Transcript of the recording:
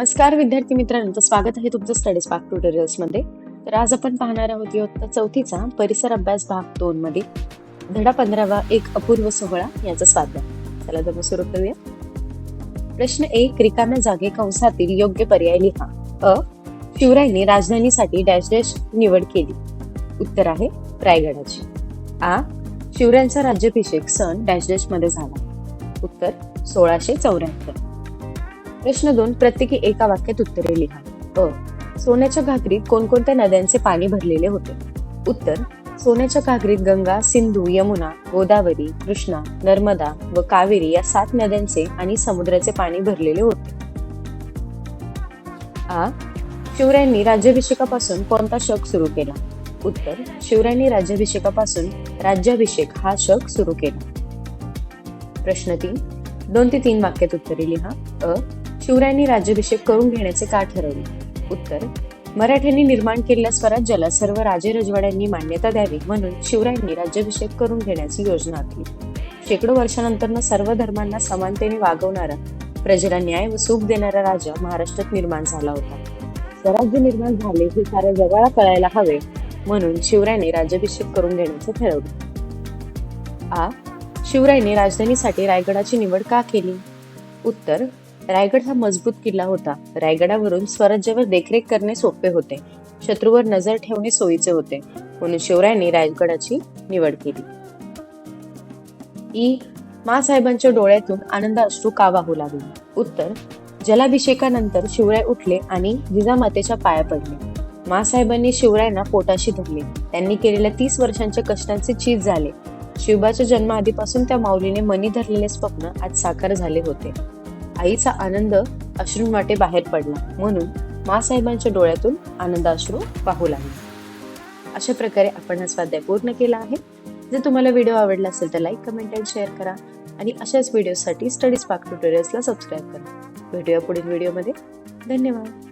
नमस्कार विद्यार्थी मित्रांनो तर स्वागत आहे तुमचं स्टडी स्पार्क ट्युटोरियल्समध्ये. तर आज आपण पाहणार आहोत इयत्ता चौथीचा परिसर अभ्यास भाग दोन मध्ये. धडा पंधरावा एक अपूर्व सोहळा याचा स्वाध्याय चला तर मग सुरू करूया. प्रश्न एक रिकाम्या जागे कंसातील योग्य पर्याय लिहा. अ शिवरायांनी राजधानीसाठी डॅश डॅश निवड केली. उत्तर आहे रायगडाची. आ शिवरायांचा राज्याभिषेक सण डॅश डॅशमध्ये झाला. उत्तर सोळाशे चौऱ्याहत्तर. प्रश्न दोन प्रत्येकी एका वाक्यात उत्तरे लिहा. अ. सोन्याच्या घागरीत कोणकोणत्या नद्यांचे पाणी भरलेले होते? उत्तर. सोन्याच्या घागरीत गंगा सिंधू यमुना गोदावरी कृष्णा नर्मदा व कावेरी या सात नद्यांचे आणि समुद्राचे पाणी भरलेले होते. आ. शिवरायांनी राज्याभिषेकापासून कोणता शक सुरू केला? उत्तर. शिवरायांनी राज्याभिषेकापासून राज्याभिषेक हा शक सुरू केला. प्रश्न तीन. दोन ते तीन वाक्यात उत्तरे लिहा. अ. शिवरायांनी राज्याभिषेक करून घेण्याचे का ठरवले? उत्तर मराठ्यांनी निर्माण केलेल्या स्वराज्याला सर्व राजे रजवाड्यांनी मान्यता द्यावी म्हणून शिवरायांनी राज्याभिषेक करून घेण्याची योजना आखली. शेकडो वर्षानंतर सर्व धर्मांना समानतेने वागवणारा प्रजेला न्याय व सुख देणारा राजा महाराष्ट्रात निर्माण झाला होता. स्वराज्य निर्माण झाले हे साऱ्या जगाला कळायला हवे म्हणून शिवरायांनी राज्याभिषेक करून घेण्याचे ठरवले. आ शिवरायांनी राजधानीसाठी रायगडाची निवड का केली? उत्तर रायगड हा मजबूत किल्ला होता. रायगडावरून स्वराज्यावर देखरेख करणे सोपे होते. शत्रूवर नजर ठेवणे सोयीचे होते. म्हणून शिवरायांनी रायगडाची निवड केली. ई. मासाहेबांच्या डोळ्यातून आनंद अश्रू का वाहू लागले. उत्तर जलाभिषेकानंतर शिवराय उठले आणि जिजामातेच्या पाया पडले. मासाहेबांनी शिवरायांना पोटाशी धरले. त्यांनी केलेल्या तीस वर्षांच्या कष्टांचे चीज झाले. शिवबाच्या जन्माआधीपासून त्या माऊलीने मनी धरलेले स्वप्न आज साकार झाले होते. आईचा आनंद अश्रूंवाटे बाहेर पडला. म्हणून मासाहेबांच्या डोळ्यातून आनंद अश्रू वाहू लागले. अशा प्रकारे आपण हा स्वाध्याय पूर्ण केला आहे. जर तुम्हाला व्हिडिओ आवडला असेल तर लाईक कमेंट अँड शेअर करा. आणि अशाच व्हिडिओसाठी स्टडीज पार्क ट्युटोरियल्सला सबस्क्राईब करा. भेटूया पुढील व्हिडिओमध्ये धन्यवाद.